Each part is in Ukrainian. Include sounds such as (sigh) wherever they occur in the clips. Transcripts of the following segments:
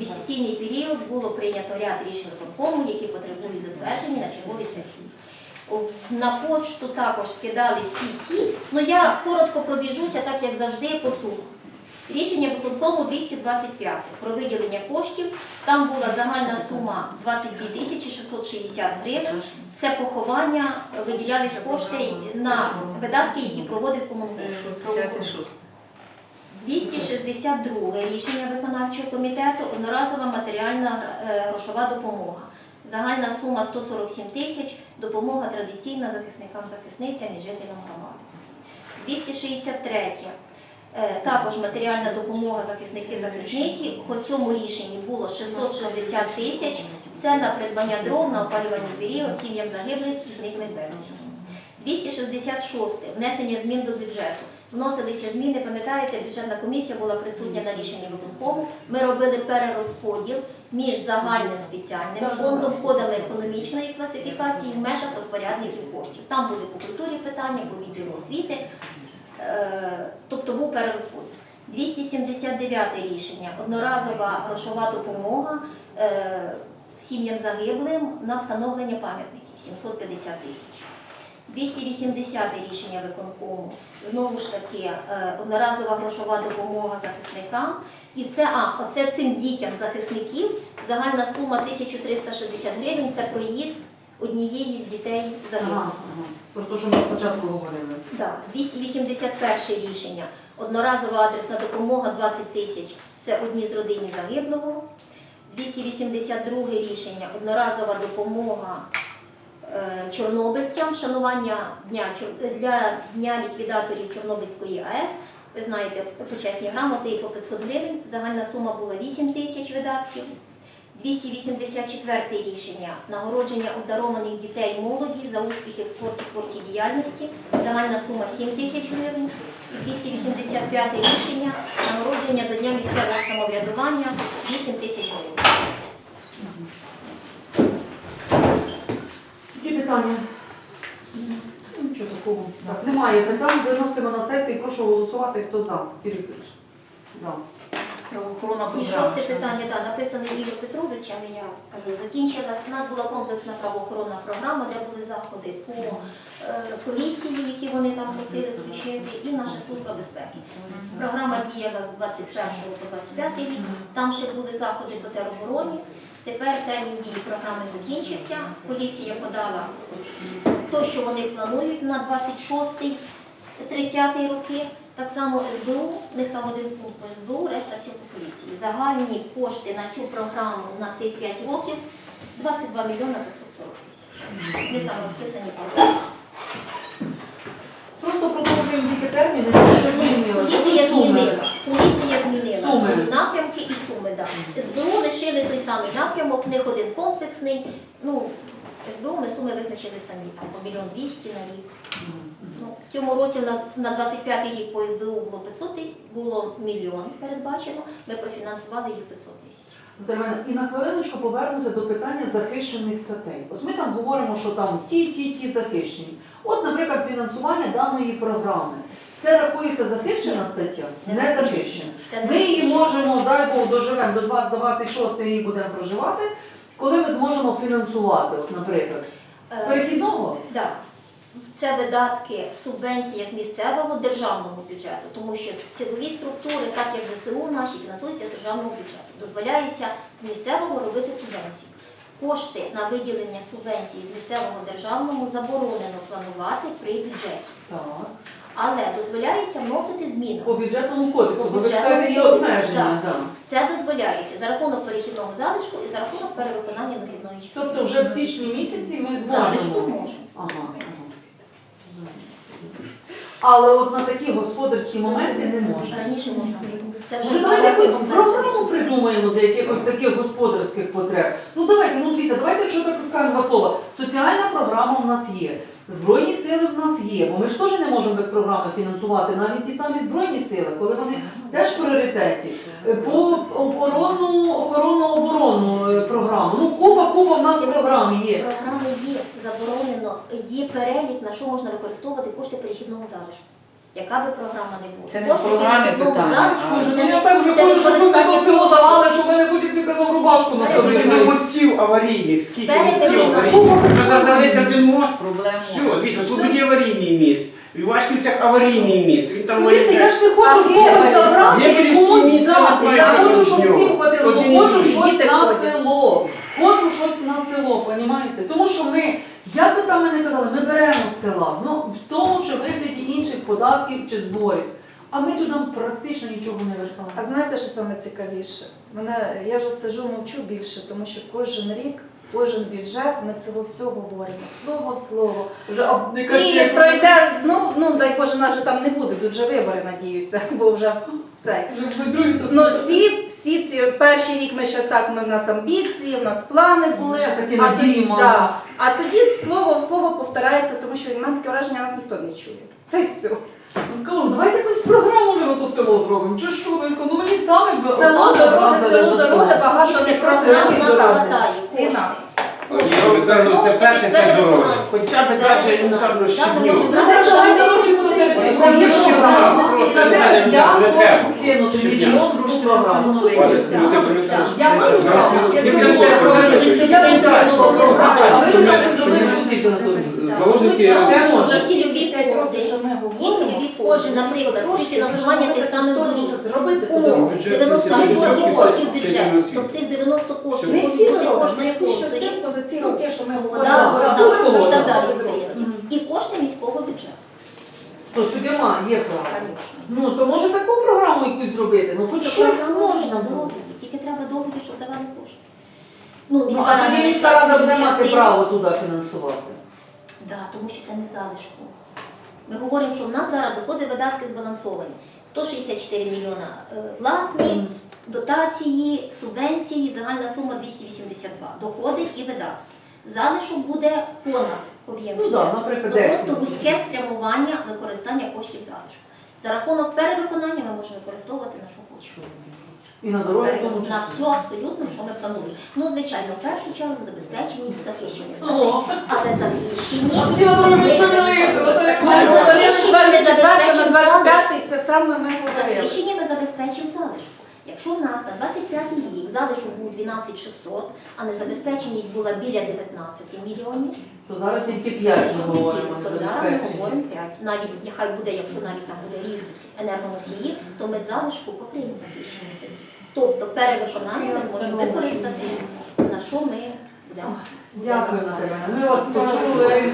міжсесійний період було прийнято ряд рішень виконкому, які потребують затвердження на черговій сесії. На почту також скидали всі ці, але я коротко пробіжуся, так як завжди, по сумах. Рішення виконкому 225 про виділення коштів. Там була загальна сума 22 тисячі 660 гривень. Це поховання, виділялись кошти на видатки, які проводив комунком. 262 рішення виконавчого комітету, одноразова матеріальна е, грошова допомога. Загальна сума 147 тисяч, допомога традиційна захисникам захисницям і жителям громади. 263. Е, Також матеріальна допомога захисники захисниці. По цьому рішенні було 660 тисяч. Це на придбання дров на опалювальний період сім'ям загиблих і зниклих безвісти. 266. Внесення змін до бюджету. Вносилися зміни, пам'ятаєте, бюджетна комісія була присутня на рішенні виконкому. Ми робили перерозподіл між загальним спеціальним фондом, кодами економічної класифікації в межах розпорядників коштів. Там були по культурі питання, по відділу освіти, Е, тобто був перерозподіл. 279 рішення. Одноразова грошова допомога е, сім'ям загиблим на встановлення пам'ятників 750 тисяч. 280 рішення виконкому. Знову ж таки, е, одноразова грошова допомога захисникам. І це, а, оце цим дітям захисників загальна сума 1360 гривень це проїзд однієї з дітей загиблих. Ага, ага. Про те, що ми спочатку говорили. Да, 281 рішення. Одноразова адресна допомога 20 тисяч. Це одні з родині загиблого. 282 рішення. Одноразова допомога чорнобильцям. Шанування дня для дня ліквідаторів Чорнобильської АЕС. Ви знаєте, почесні грамоти і по 500 гривень. Загальна сума була 8 тисяч видатків. 284 рішення нагородження обдарованих дітей молоді за успіхи в спорті творчій діяльності. Загальна сума 7 тисяч гривень. 285 рішення нагородження до Дня місцевого самоврядування 8 тисяч гривень. Які питання? Ну, Нічого такого. У нас немає питань, виносимо на сесію. Прошу голосувати, хто за. Юрій Вікторович. Да. Правоохоронна І програма. шосте питання, так, написане Ігор Петрович, але я скажу, закінчилась. У нас була комплексна правоохоронна програма, де були заходи по е, поліції, які вони там просили включити, і наша служба безпеки. Програма діяла з 21 по 25 рік. Там ще були заходи по теробороні. Тепер термін дії програми закінчився. Поліція подала те, що вони планують на 26-30 роки. Так само СБУ, в них там один пункт по СБУ, решта все по поліції. Загальні кошти на цю програму на цих 5 років 22 мільйони 540 тисяч. Вони там розписані програми. Просто продовжуємо тільки терміни, що змінило. Поліція Суми. змінила. Поліція змінила Суми. свої напрямки і суми. Да. СБУ лишили той самий напрямок, в них один комплексний. Ну, СБУ ми суми визначили самі, там по мільйон двісті на рік. Ну, в цьому році у нас на 25-й рік по СБУ було 500 тисяч, було мільйон передбачено, ми профінансували їх 500 тисяч. Термен. І на хвилиночку повернемося до питання захищених статей. От ми там говоримо, що там ті, ті, ті захищені. От, наприклад, фінансування даної програми. Це рахується захищена стаття? Не захищена. Ми її можемо, дай Бог, доживемо до 26 рік будемо проживати, коли ми зможемо фінансувати, от, наприклад, з Е, перехідного. Да. Це видатки субвенція з місцевого державного бюджету, тому що цілові структури, так як ЗСУ наші, фінансуються з державного бюджету. Дозволяється з місцевого робити субвенції. Кошти на виділення субвенції з місцевого державному заборонено планувати при бюджеті. Так. Але дозволяється вносити зміни. По бюджетному кодексу, бо ви бюджетному скажете, є обмеження. Да. Це дозволяється за рахунок перехідного залишку і за рахунок перевиконання вихідної частини. Тобто вже в січні місяці ми Залишку зможемо. Ага, ага. Але от на такі господарські моменти не можна. Раніше можна. Це вже давайте якусь програму придумаємо для якихось таких господарських потреб. Ну давайте, ну дивіться, давайте, якщо так скажемо два слова. Соціальна програма в нас є. Збройні сили в нас є, бо ми ж теж не можемо без програми фінансувати навіть ті самі збройні сили, коли вони теж в пріоритеті. Е, По оборонну, охоронну оборонну е, програму. Ну купа, купа в нас програм є. Програми є заборонено, є перелік, на що можна використовувати кошти перехідного залишку. Яка би програма не була. Це не в Кошти програмі питання, залишку а- це ну я так вже це хочу, щоб ви того село давали, що ми не будете казати. важко на собі. Скільки мостів аварійних, скільки мостів аварійних. Що зараз заведеться один мост, Проблема. все, дивіться, в Слободі аварійний міст. В Івашківцях аварійний міст. Він там Розумієте, я ж не хочу Гебель? забрати, Гебелівський якомусь я хочу, щоб всім хватило. Ну, Хочу щось на село. Хочу щось на село, понімаєте? Тому що ми, як би там ми не казали, ми беремо з села, ну, в тому чи вигляді інших податків чи зборів. А ми туди практично нічого не А знаєте, що саме цікавіше? Мене я вже сижу, мовчу більше, тому що кожен рік, кожен бюджет ми цього все говоримо слово в слово. Вже І пройде знову, ну дай Боже, нас же там не буде, тут вже вибори, надіюся, (laughs) бо вже цей. ми це Ну всі, всі ці перший рік ми ще так, ми в нас амбіції, в нас плани були. А, тоді, да, а тоді слово в слово повторяється, тому що в мене таке враження нас ніхто не чує. Та й все. Ну, Кажу, давайте якусь програму вже на то село зробимо. Чи що, Донько? ну мені саме б- Село, дороги, село, за дороги, багато не програм просили. у нас хватає. Скажу, це перше, це Кошти дороги. перед Хоча б навіть елементарно щебню. ми можемо Ну, брати це самі ж дороги, чисто куди теоретично. хочемо. Ні, Якщо ще програма вона, не просто не знаю, Я не хочу треба. програму. Я можу брати. Я ви зробили позицію. Заложники Це що за всі ці п'ять років, що ми говоримо, кожен наприклад, трошки співфінансування ми тих самих доріг. Бюджет 90% 70% коштів бюджету, на то цих 90 коштів Не всі кошти на якусь частинку за ці роки, що ми і так далі І кошти міського бюджету. То судяма є. Конечно. Ну, то може таку програму якусь зробити? Ну, хоч щось можна можна тільки треба договір, щоб давали кошти. Ну, Ну, а тоді не міська рада буде мати право туди фінансувати. Да, тому що це не залишку. Ми говоримо, що в нас зараз доходи видатки збалансовані. 164 мільйона е, власні, дотації, субвенції, загальна сума 282. Доходи і видатки. Залишок буде понад об'єм Ну бюджету. так, наприклад, 10. просто вузьке спрямування використання коштів залишку. За рахунок перевиконання ми можемо використовувати на що хочемо. І на дороги в тому На все абсолютно, що ми плануємо. Ну, звичайно, в першу чергу забезпечені захищені. Ого. Але захищені. А тоді на дороги нічого не Ми говорили з 24 на 25, це саме ми говорили. Захищені ми забезпечимо залишку. Якщо в нас на 25 рік залишок був 12 600, а незабезпеченість була біля 19 мільйонів, То зараз тільки 5 ми говоримо то зараз ми говоримо 5. Навіть нехай буде, якщо навіть там буде ріст енергоносіїв, то ми залишку покриємо захищені статті. Тобто перевиконання ми зможемо використати, на що ми будемо. Дякую, Наталя. Ми вас почули.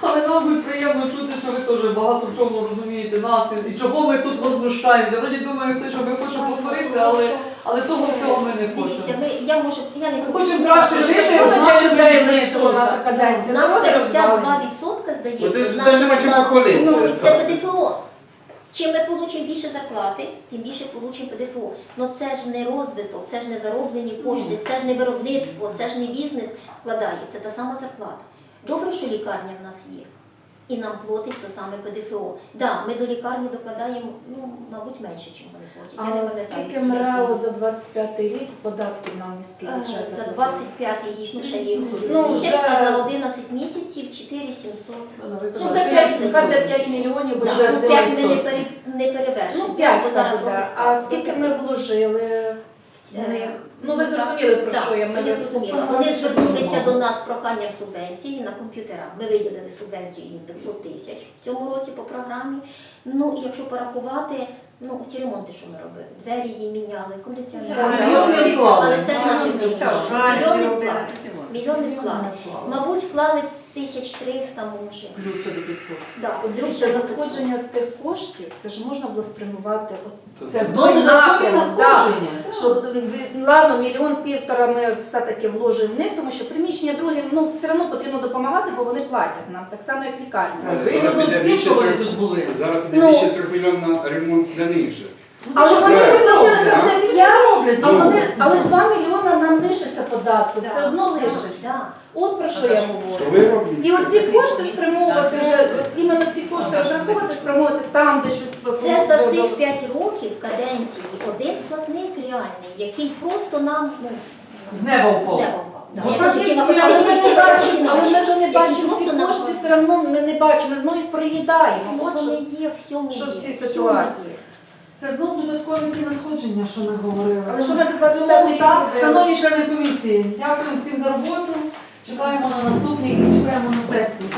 Але нам буде приємно чути, що ви теж багато в чому розумієте нас і чого ми тут возмущаємося. Вроді думаю, те, що ми хочемо посваритися, але, але того всього ми не Дивіться, хочемо. ми, я може, я не Ми хочу, хочемо краще жити, Що ми для нашим людей лишила наша У каденція? нас 52% здається. Нема чим похвалитися. Це ПДФО. Чим ми отримаємо більше зарплати, тим більше отримаємо ПДФО. Ну це ж не розвиток, це ж не зароблені кошти, це ж не виробництво, це ж не бізнес вкладає, це та сама зарплата. Добре, що лікарня в нас є. І нам платить то саме ПДФО. Да, ми до лікарні докладаємо, ну, мабуть, менше, ніж вони платять. Я не А пам'ятаю, скільки скільки МРЕО за 25 рік податків на міський Е, бюджет За заплатили? 25 рік ну, ще є Ну, вже- а за 11 місяців 4700. Ну, де 5, хай де 5 мільйонів, бо Да, ще ну, 5 ми не, пере, не перевершимо. Ну, 5 бо зараз буде. трохи А скільки ми вложили в них? Ну, ви зрозуміли, про так, що я маю. зрозуміла. Вони звернулися до нас з проханням субвенції на комп'ютера. Ми виділили субвенції з 500 тисяч в цьому році по програмі. Ну, і якщо порахувати, ну, ці ремонти, що ми робили, двері її міняли, кондиціонери. Але це ж наші мільйони. Мільйони вклали. Мабуть, вклали 1300, може. Плюс до 500. Да, От Дивіться, плюс надходження з тих коштів, це ж можна було спрямувати. От, Це той знову додаткові напрямок, да. Що ви- ладно, мільйон півтора ми все-таки вложимо в них, тому що приміщення друге, ну все одно потрібно допомагати, бо вони платять нам, так само як лікарня. Вигідно всім, що вони тут були. Зараз піде Ну. більше 3 мільйон на ремонт для них вже. Але вони Так. заплатили Так. на 5, а Ну. вони, але 2 мільйона нам лишиться податку, все одно лишиться. От про що я говорю. ви? І оці кошти спрямовувати вже, от іменно ці кошти розраховувати, спрямовувати там, де щось Це за цих 5 років каденції один платник реальний, який просто нам ну, З неба впав. з неба впав. Да. Ну, Я так, хотіла Але ми тільки не бачимо, але ми вже не бачимо ці кошти, все одно ми не бачимо, ми знову їх проїдаємо. От Вони що є в всьому що в цій ситуації. Це знову додаткові ті надходження, що ми говорили. Але що ми Тому, так, Шановні члени комісії, дякуємо всім за роботу. Чекаємо на наступний, і чекаємо на сесію.